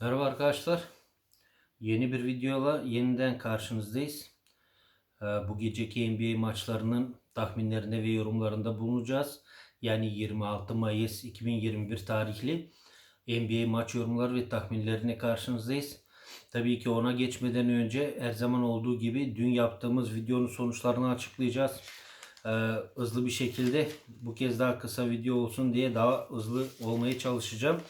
Merhaba arkadaşlar. Yeni bir videoyla yeniden karşınızdayız. Ee, Bu geceki NBA maçlarının tahminlerinde ve yorumlarında bulunacağız. Yani 26 Mayıs 2021 tarihli NBA maç yorumları ve tahminlerine karşınızdayız. Tabii ki ona geçmeden önce her zaman olduğu gibi dün yaptığımız videonun sonuçlarını açıklayacağız. Ee, hızlı bir şekilde bu kez daha kısa video olsun diye daha hızlı olmaya çalışacağım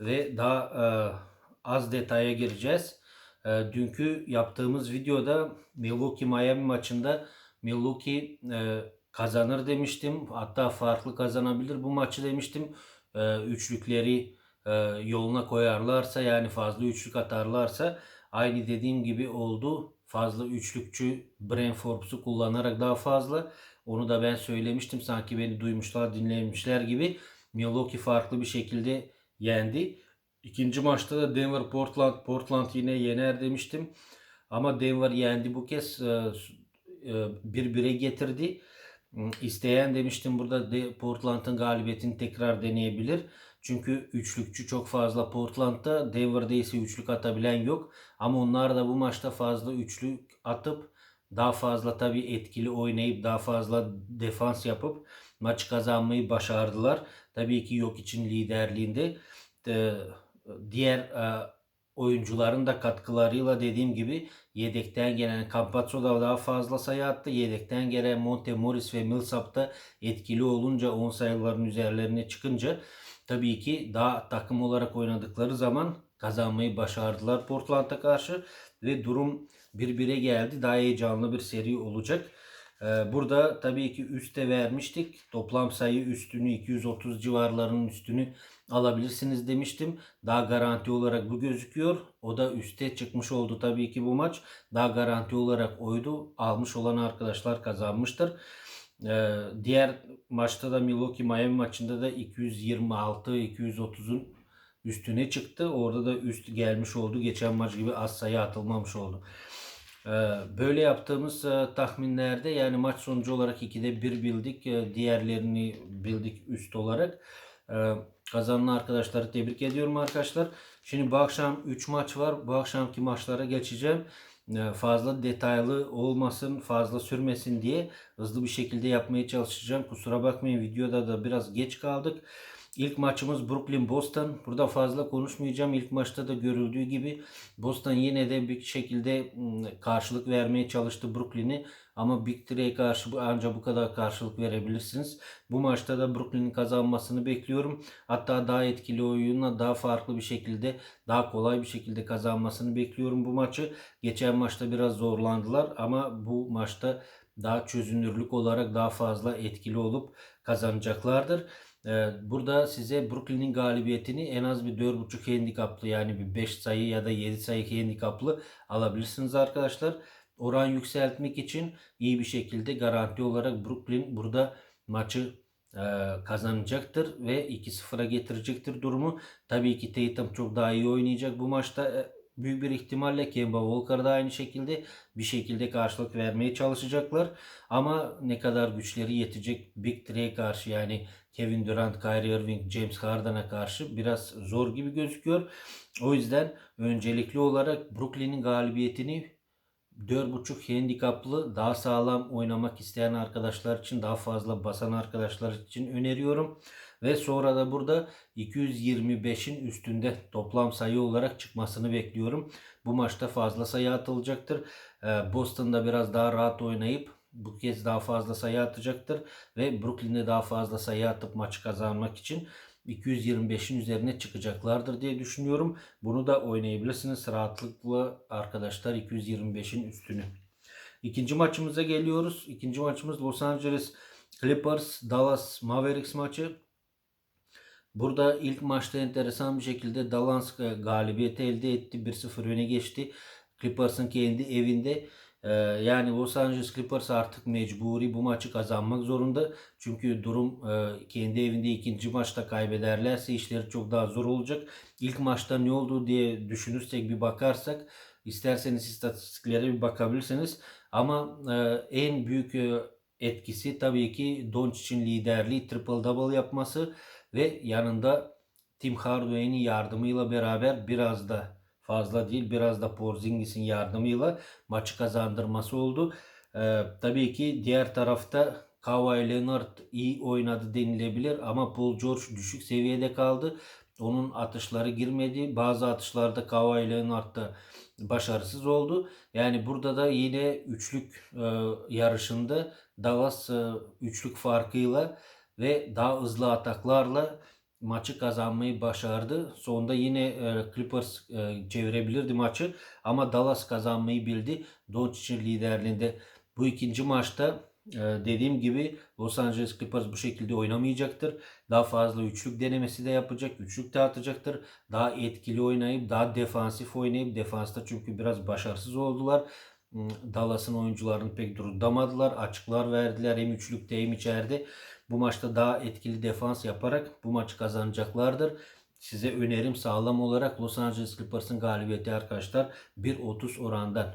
ve daha e, az detaya gireceğiz. E, dünkü yaptığımız videoda Milwaukee Miami maçında Milwaukee e, kazanır demiştim. Hatta farklı kazanabilir bu maçı demiştim. E, üçlükleri e, yoluna koyarlarsa yani fazla üçlük atarlarsa aynı dediğim gibi oldu. Fazla üçlükçü Brent Forbes'u kullanarak daha fazla. Onu da ben söylemiştim. Sanki beni duymuşlar, dinlemişler gibi. Milwaukee farklı bir şekilde yendi. İkinci maçta da Denver Portland Portland yine yener demiştim. Ama Denver yendi bu kez e, e, bir bire getirdi. İsteyen demiştim burada de Portland'ın galibiyetini tekrar deneyebilir. Çünkü üçlükçü çok fazla Portland'da. Denver'da ise üçlük atabilen yok. Ama onlar da bu maçta fazla üçlük atıp daha fazla tabii etkili oynayıp daha fazla defans yapıp maç kazanmayı başardılar. Tabii ki yok için liderliğinde e, diğer e, oyuncuların da katkılarıyla dediğim gibi yedekten gelen Campazzo da daha fazla sayı attı. Yedekten gelen Monte Morris ve Millsap da etkili olunca 10 sayıların üzerlerine çıkınca tabii ki daha takım olarak oynadıkları zaman kazanmayı başardılar Portland'a karşı ve durum birbire geldi. Daha heyecanlı bir seri olacak. Ee, Burada tabii ki üste vermiştik. Toplam sayı üstünü 230 civarlarının üstünü alabilirsiniz demiştim. Daha garanti olarak bu gözüküyor. O da üste çıkmış oldu tabii ki bu maç. Daha garanti olarak oydu. Almış olan arkadaşlar kazanmıştır. Ee, diğer maçta da Milwaukee Miami maçında da 226-230'un üstüne çıktı. Orada da üst gelmiş oldu. Geçen maç gibi az sayı atılmamış oldu. Ee, Böyle yaptığımız e, tahminlerde yani maç sonucu olarak 2'de 1 bildik. e, Diğerlerini bildik üst olarak. Ee, Kazanan arkadaşları tebrik ediyorum arkadaşlar. Şimdi bu akşam 3 maç var. Bu akşamki maçlara geçeceğim. Ee, Fazla detaylı olmasın, fazla sürmesin diye hızlı bir şekilde yapmaya çalışacağım. Kusura bakmayın videoda da biraz geç kaldık. İlk maçımız Brooklyn Boston. Burada fazla konuşmayacağım. İlk maçta da görüldüğü gibi Boston yine de bir şekilde karşılık vermeye çalıştı Brooklyn'i. Ama Big Three'ye karşı ancak bu kadar karşılık verebilirsiniz. Bu maçta da Brooklyn'in kazanmasını bekliyorum. Hatta daha etkili oyunla daha farklı bir şekilde daha kolay bir şekilde kazanmasını bekliyorum bu maçı. Geçen maçta biraz zorlandılar ama bu maçta daha çözünürlük olarak daha fazla etkili olup kazanacaklardır. Ee, Burada size Brooklyn'in galibiyetini en az bir 4.5 handikaplı yani bir 5 sayı ya da 7 sayı handikaplı alabilirsiniz arkadaşlar. Oran yükseltmek için iyi bir şekilde garanti olarak Brooklyn burada maçı e, kazanacaktır ve 2-0'a getirecektir durumu. Tabii ki Tatum çok daha iyi oynayacak bu maçta. Büyük bir ihtimalle Kemba Walker da aynı şekilde bir şekilde karşılık vermeye çalışacaklar. Ama ne kadar güçleri yetecek Big Three'ye karşı yani Kevin Durant, Kyrie Irving, James Harden'a karşı biraz zor gibi gözüküyor. O yüzden öncelikli olarak Brooklyn'in galibiyetini 4.5 handikaplı daha sağlam oynamak isteyen arkadaşlar için daha fazla basan arkadaşlar için öneriyorum. Ve sonra da burada 225'in üstünde toplam sayı olarak çıkmasını bekliyorum. Bu maçta fazla sayı atılacaktır. Ee, Boston'da biraz daha rahat oynayıp bu kez daha fazla sayı atacaktır. Ve Brooklyn'de daha fazla sayı atıp maçı kazanmak için 225'in üzerine çıkacaklardır diye düşünüyorum. Bunu da oynayabilirsiniz rahatlıkla arkadaşlar 225'in üstünü. İkinci maçımıza geliyoruz. İkinci maçımız Los Angeles Clippers Dallas Mavericks maçı. Burada ilk maçta enteresan bir şekilde Dallas galibiyeti elde etti. 1-0 öne geçti. Clippers'ın kendi evinde. Ee, yani Los Angeles Clippers artık mecburi bu maçı kazanmak zorunda. Çünkü durum e, kendi evinde ikinci maçta kaybederlerse işleri çok daha zor olacak. İlk maçta ne oldu diye düşünürsek bir bakarsak isterseniz istatistiklere bir bakabilirsiniz. Ama e, en büyük e, etkisi tabii ki Doncic'in liderliği triple double yapması ve yanında Tim Hardaway'nin yardımıyla beraber biraz da fazla değil biraz da Porzingis'in yardımıyla maçı kazandırması oldu. Ee, tabii ki diğer tarafta Kawhi Leonard iyi oynadı denilebilir ama Paul George düşük seviyede kaldı. Onun atışları girmedi. Bazı atışlarda Kawhi Leonard da başarısız oldu. Yani burada da yine üçlük e, yarışında Dallas e, üçlük farkıyla ve daha hızlı ataklarla maçı kazanmayı başardı. Sonunda yine e, Clippers e, çevirebilirdi maçı ama Dallas kazanmayı bildi. Doncic'in liderliğinde. Bu ikinci maçta e, dediğim gibi Los Angeles Clippers bu şekilde oynamayacaktır. Daha fazla üçlük denemesi de yapacak. Üçlük de atacaktır. Daha etkili oynayıp daha defansif oynayıp defansta çünkü biraz başarısız oldular. Hmm, Dallas'ın oyuncularını pek durdamadılar. Açıklar verdiler hem üçlükte hem içeride. Bu maçta daha etkili defans yaparak bu maçı kazanacaklardır. Size önerim sağlam olarak Los Angeles Clippers'ın galibiyeti arkadaşlar 1.30 orandan.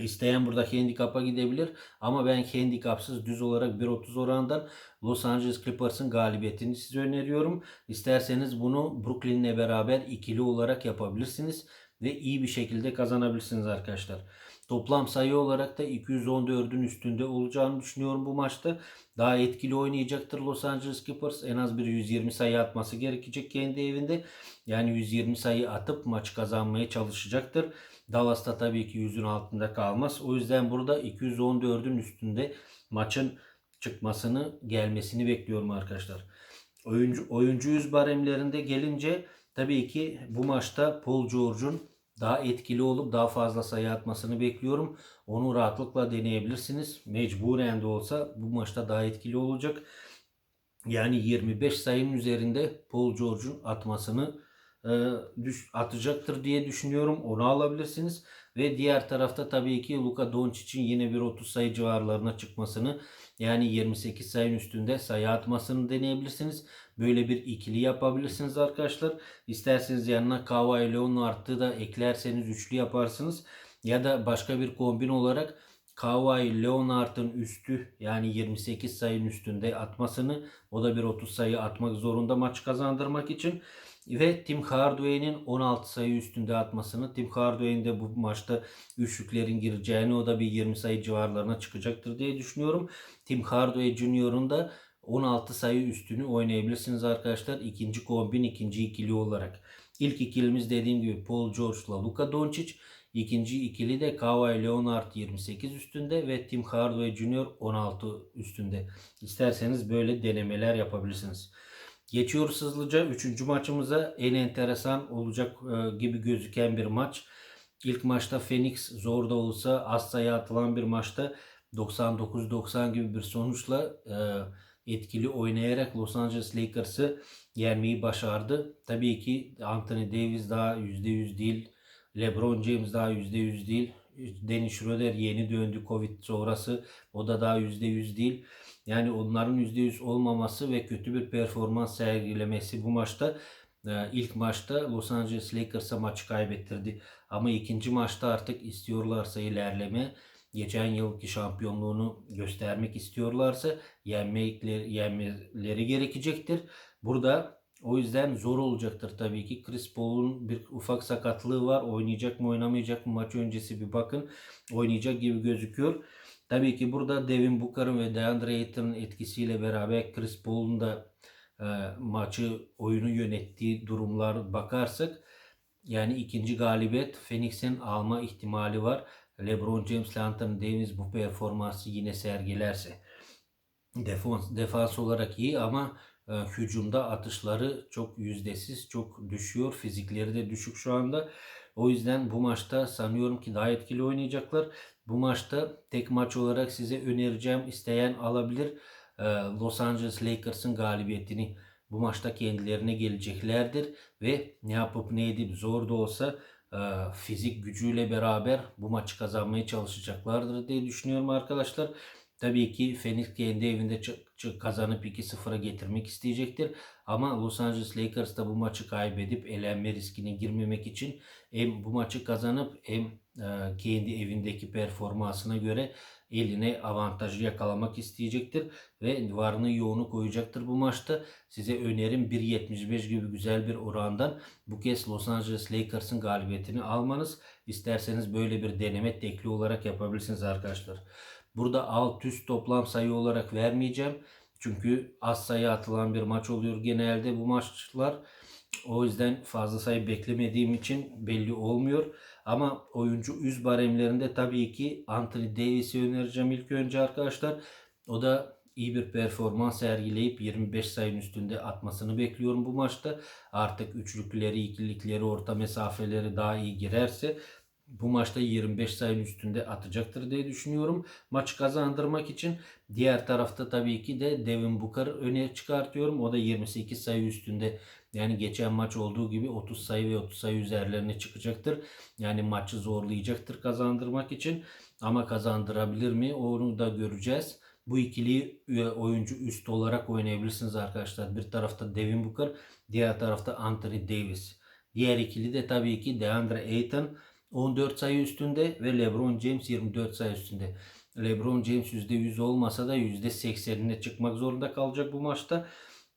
İsteyen burada handikapa gidebilir ama ben handikapsız düz olarak 1.30 orandan Los Angeles Clippers'ın galibiyetini size öneriyorum. İsterseniz bunu Brooklyn'le beraber ikili olarak yapabilirsiniz ve iyi bir şekilde kazanabilirsiniz arkadaşlar. Toplam sayı olarak da 214'ün üstünde olacağını düşünüyorum bu maçta. Daha etkili oynayacaktır Los Angeles Clippers. En az bir 120 sayı atması gerekecek kendi evinde. Yani 120 sayı atıp maç kazanmaya çalışacaktır. Dallas'ta tabii ki 100'ün altında kalmaz. O yüzden burada 214'ün üstünde maçın çıkmasını gelmesini bekliyorum arkadaşlar. Oyuncu, oyuncu yüz baremlerinde gelince tabii ki bu maçta Paul George'un daha etkili olup daha fazla sayı atmasını bekliyorum. Onu rahatlıkla deneyebilirsiniz. Mecburen de olsa bu maçta daha etkili olacak. Yani 25 sayının üzerinde Paul George'un atmasını e, düş, atacaktır diye düşünüyorum. Onu alabilirsiniz. Ve diğer tarafta tabii ki Luka Doncic'in yine bir 30 sayı civarlarına çıkmasını yani 28 sayının üstünde sayı atmasını deneyebilirsiniz. Böyle bir ikili yapabilirsiniz arkadaşlar. İsterseniz yanına Kawhi Leonard'ı da eklerseniz üçlü yaparsınız. Ya da başka bir kombin olarak Kawhi Leonard'ın üstü yani 28 sayının üstünde atmasını o da bir 30 sayı atmak zorunda maç kazandırmak için ve Tim Hardaway'nin 16 sayı üstünde atmasını Tim Hardaway'in de bu maçta üçlüklerin gireceğini o da bir 20 sayı civarlarına çıkacaktır diye düşünüyorum. Tim Hardaway Junior'un da 16 sayı üstünü oynayabilirsiniz arkadaşlar. İkinci kombin, ikinci ikili olarak. İlk ikilimiz dediğim gibi Paul George'la Luka Doncic. İkinci ikili de Kawhi Leonard 28 üstünde ve Tim Hardaway Jr. 16 üstünde. İsterseniz böyle denemeler yapabilirsiniz. Geçiyoruz hızlıca. Üçüncü maçımıza en enteresan olacak e, gibi gözüken bir maç. İlk maçta Phoenix zor da olsa az sayı atılan bir maçta 99-90 gibi bir sonuçla e, etkili oynayarak Los Angeles Lakers'ı yenmeyi başardı. Tabii ki Anthony Davis daha %100 değil. LeBron James daha %100 değil. Dennis Schroeder yeni döndü Covid sonrası. O da daha %100 değil. Yani onların %100 olmaması ve kötü bir performans sergilemesi bu maçta e, ilk maçta Los Angeles Lakers'a maçı kaybettirdi. Ama ikinci maçta artık istiyorlarsa ilerleme geçen yılki şampiyonluğunu göstermek istiyorlarsa yenmeleri, yenmeleri gerekecektir. Burada o yüzden zor olacaktır tabii ki. Chris Paul'un bir ufak sakatlığı var. Oynayacak mı oynamayacak mı maç öncesi bir bakın. Oynayacak gibi gözüküyor. Tabii ki burada Devin Booker'ın ve DeAndre Ayton'un etkisiyle beraber Chris Paul'un da e, maçı oyunu yönettiği durumlar bakarsak yani ikinci galibiyet Phoenix'in alma ihtimali var. LeBron James ile Davis bu performansı yine sergilerse. Defans, defans olarak iyi ama e, hücumda atışları çok yüzdesiz, çok düşüyor. Fizikleri de düşük şu anda. O yüzden bu maçta sanıyorum ki daha etkili oynayacaklar. Bu maçta tek maç olarak size önereceğim isteyen alabilir. E, Los Angeles Lakers'ın galibiyetini bu maçta kendilerine geleceklerdir ve ne yapıp ne edip zor da olsa e, fizik gücüyle beraber bu maçı kazanmaya çalışacaklardır diye düşünüyorum arkadaşlar. Tabii ki Phoenix kendi evinde çı- çı- kazanıp 2-0'a getirmek isteyecektir. Ama Los Angeles Lakers da bu maçı kaybedip elenme riskine girmemek için hem bu maçı kazanıp hem e, kendi evindeki performansına göre eline avantajı yakalamak isteyecektir ve varını yoğunu koyacaktır bu maçta. Size önerim 1.75 gibi güzel bir orandan bu kez Los Angeles Lakers'ın galibiyetini almanız. İsterseniz böyle bir deneme tekli olarak yapabilirsiniz arkadaşlar. Burada alt üst toplam sayı olarak vermeyeceğim. Çünkü az sayı atılan bir maç oluyor genelde bu maçlar. O yüzden fazla sayı beklemediğim için belli olmuyor. Ama oyuncu üst baremlerinde tabii ki Anthony Davis'i önereceğim ilk önce arkadaşlar. O da iyi bir performans sergileyip 25 sayının üstünde atmasını bekliyorum bu maçta. Artık üçlükleri, ikilikleri, orta mesafeleri daha iyi girerse bu maçta 25 sayının üstünde atacaktır diye düşünüyorum. Maçı kazandırmak için diğer tarafta tabii ki de Devin Booker'ı öne çıkartıyorum. O da 28 sayı üstünde yani geçen maç olduğu gibi 30 sayı ve 30 sayı üzerlerine çıkacaktır. Yani maçı zorlayacaktır kazandırmak için. Ama kazandırabilir mi onu da göreceğiz. Bu ikili oyuncu üst olarak oynayabilirsiniz arkadaşlar. Bir tarafta Devin Booker, diğer tarafta Anthony Davis. Diğer ikili de tabii ki DeAndre Ayton 14 sayı üstünde ve LeBron James 24 sayı üstünde. LeBron James %100 olmasa da %80'ine çıkmak zorunda kalacak bu maçta.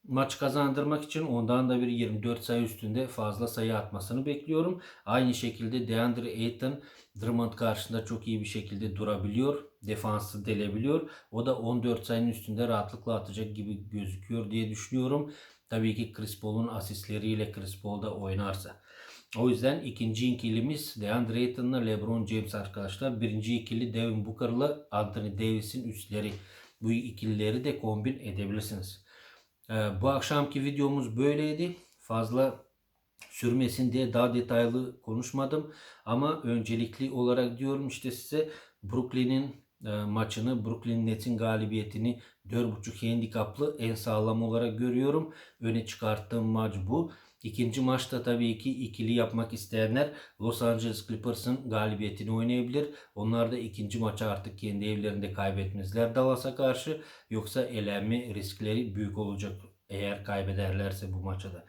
Maç kazandırmak için ondan da bir 24 sayı üstünde fazla sayı atmasını bekliyorum. Aynı şekilde DeAndre Ayton Drummond karşısında çok iyi bir şekilde durabiliyor. Defansı delebiliyor. O da 14 sayının üstünde rahatlıkla atacak gibi gözüküyor diye düşünüyorum. Tabii ki Chris Paul'un asistleriyle Chris Paul da oynarsa. O yüzden ikinci ikilimiz DeAndre Ayton'la LeBron James arkadaşlar. Birinci ikili Devin Booker'la Anthony Davis'in üstleri. Bu ikilileri de kombin edebilirsiniz. Ee, bu akşamki videomuz böyleydi. Fazla sürmesin diye daha detaylı konuşmadım. Ama öncelikli olarak diyorum işte size Brooklyn'in e, maçını, Brooklyn Nets'in galibiyetini 4.5 handikaplı en sağlam olarak görüyorum. Öne çıkarttığım maç bu. İkinci maçta tabii ki ikili yapmak isteyenler Los Angeles Clippers'ın galibiyetini oynayabilir. Onlar da ikinci maçı artık kendi evlerinde kaybetmezler Dallas'a karşı. Yoksa elenme riskleri büyük olacak eğer kaybederlerse bu maçta da.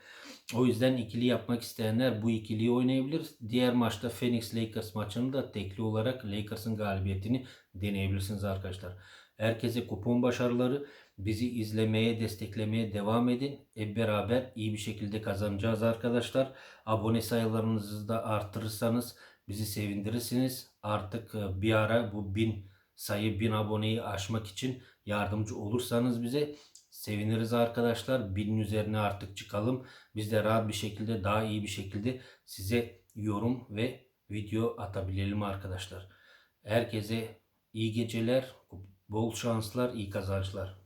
O yüzden ikili yapmak isteyenler bu ikiliyi oynayabilir. Diğer maçta Phoenix Lakers maçını da tekli olarak Lakers'ın galibiyetini deneyebilirsiniz arkadaşlar. Herkese kupon başarıları. Bizi izlemeye, desteklemeye devam edin. Hep beraber iyi bir şekilde kazanacağız arkadaşlar. Abone sayılarınızı da arttırırsanız bizi sevindirirsiniz. Artık e, bir ara bu bin sayı, bin aboneyi aşmak için yardımcı olursanız bize seviniriz arkadaşlar. Binin üzerine artık çıkalım. Biz de rahat bir şekilde, daha iyi bir şekilde size yorum ve video atabilelim arkadaşlar. Herkese iyi geceler, bol şanslar, iyi kazançlar.